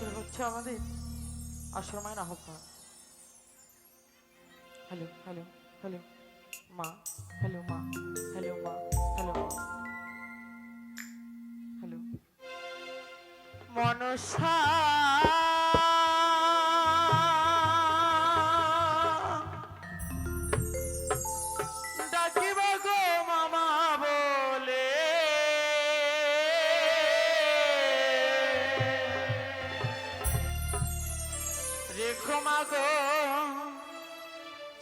এটা হচ্ছে আমাদের আশ্রমের আহ্বান। হ্যালো হ্যালো হ্যালো, মা হ্যালো মা হ্যালো মা হ্যালো মা, হ্যালো। মনসা তোমাগো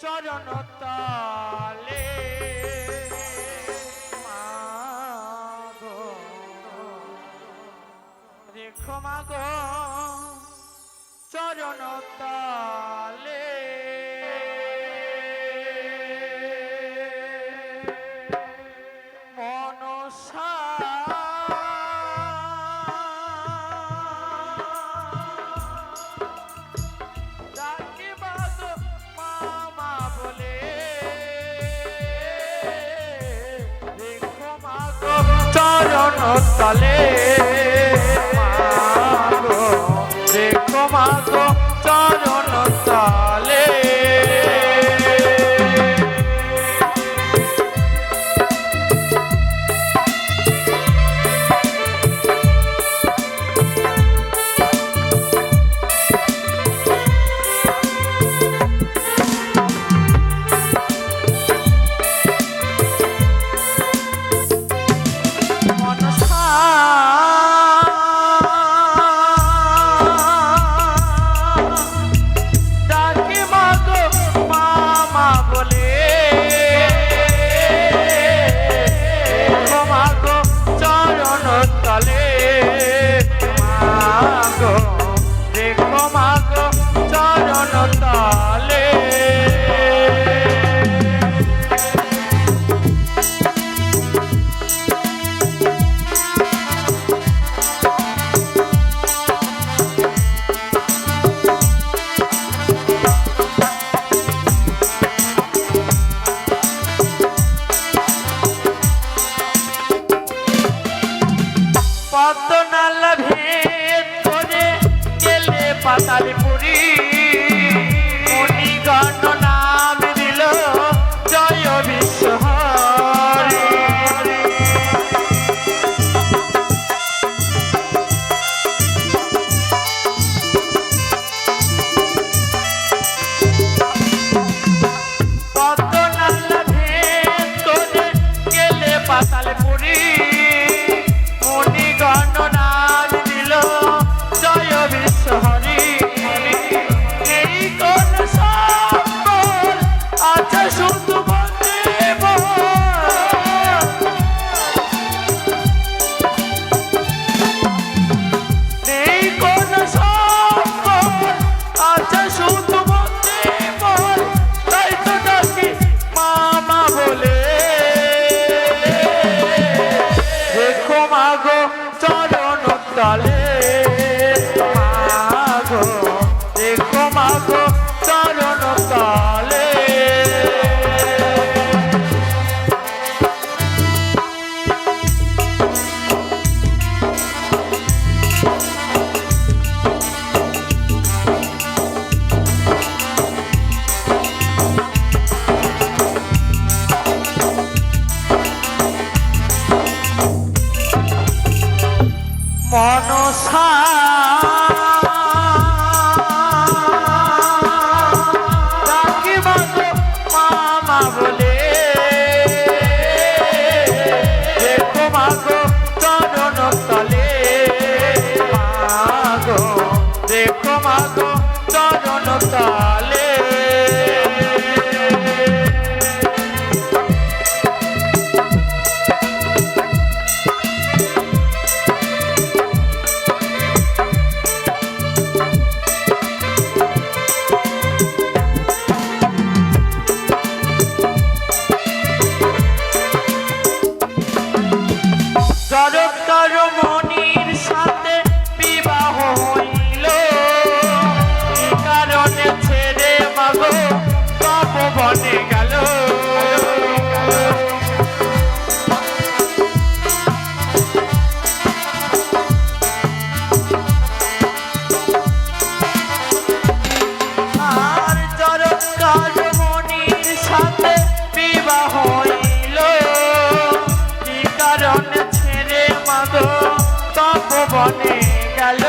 চরণ তলে। মাগো রেখো মাগো চরণ তলে। साले। Dale. মাধব তপবনে গেল।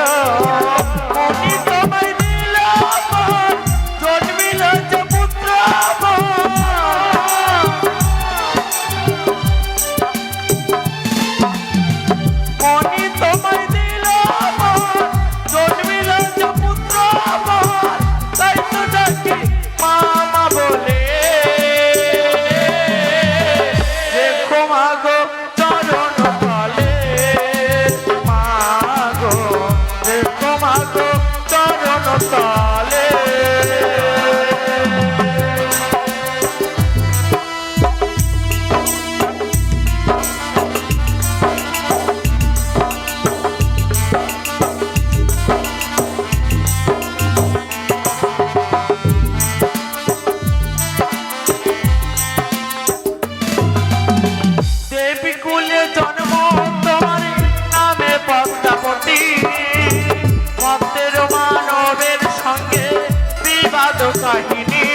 কুলে জন্ম তোমার নামে পদ্মাবতী। পদ্মের মানবের সঙ্গে বিবাদ কাহিনী।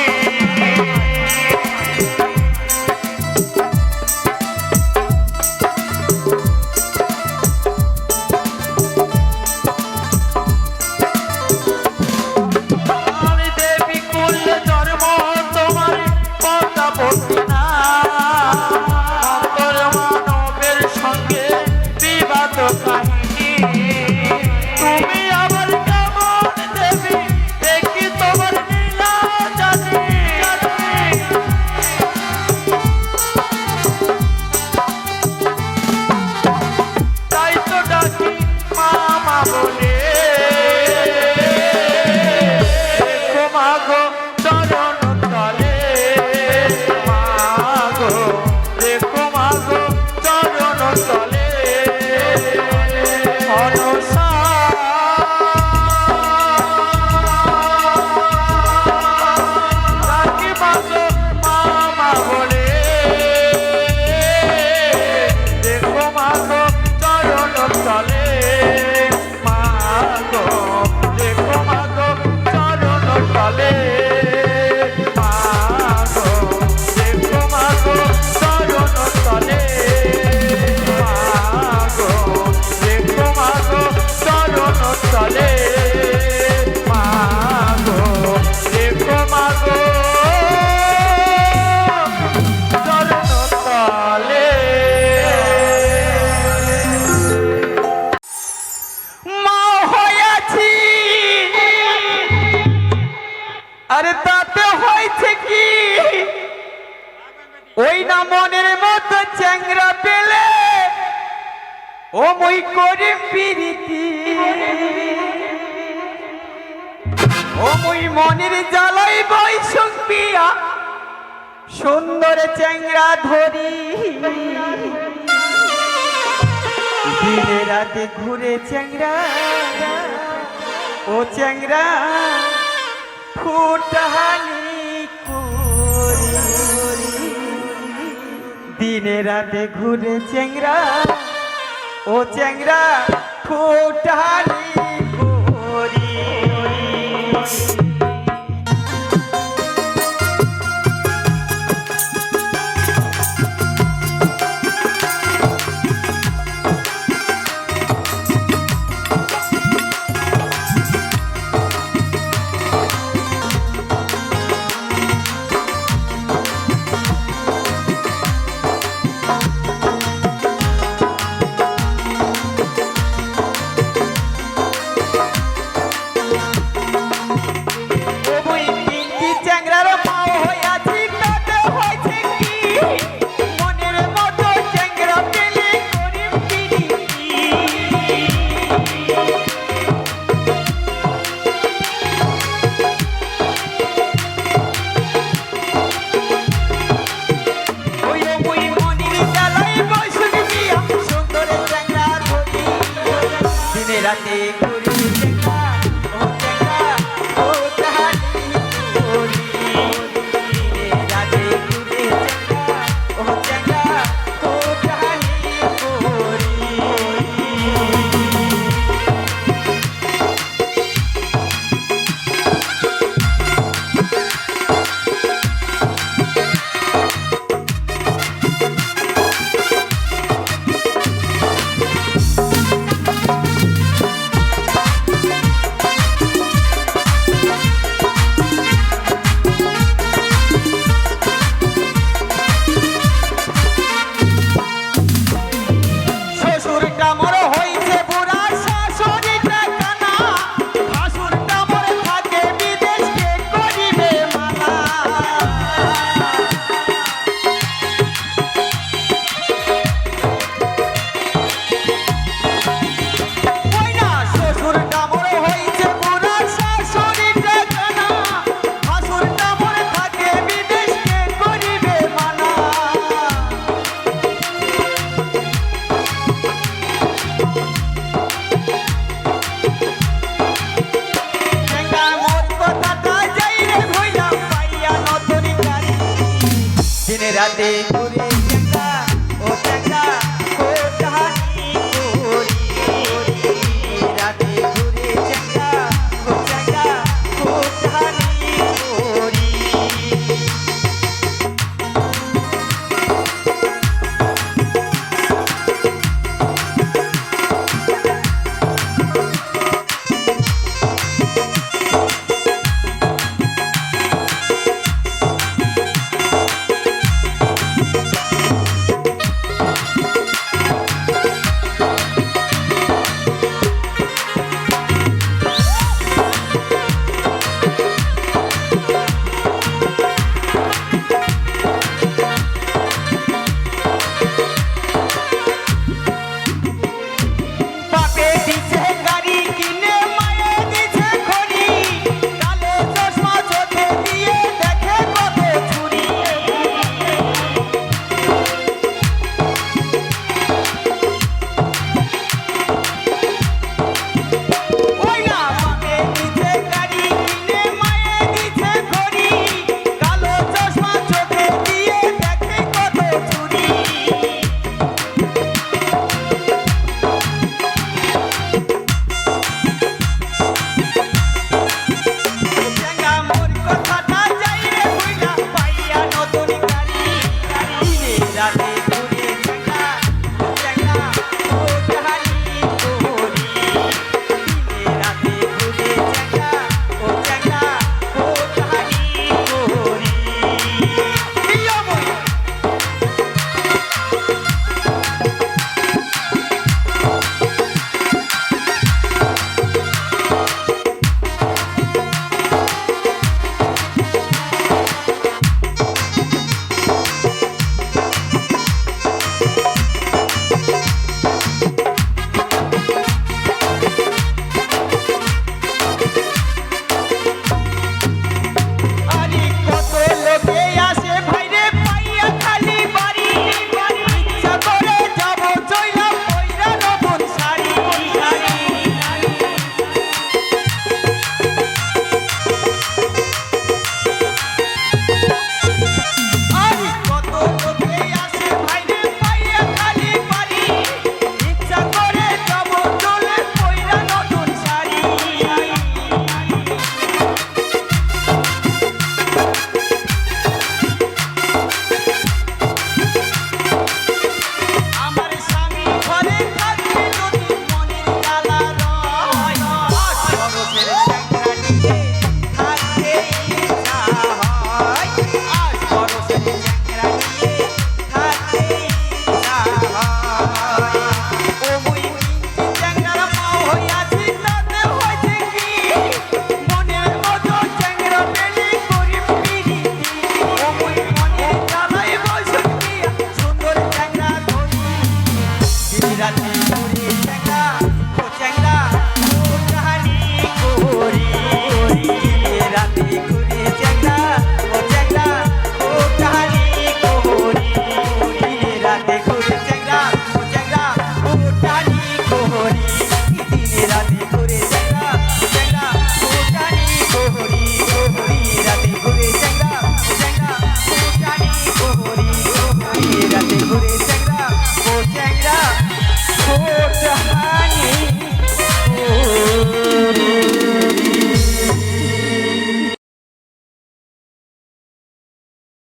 আমি আরে তাতে হয়েছে কি? ওই না মনের মতো চ্যাংরা পেলে ও মই করে পিরিতি। ও মই মনের জ্বালাই বৈশক পিয়া সুন্দর চ্যাংরা ধরি। দিনে রাতে ঘুরে চ্যাংরা, ও চ্যাংরা করি। দিনে রাতে ঘুরে চেংরা ও চেংরা ফুটানি করি।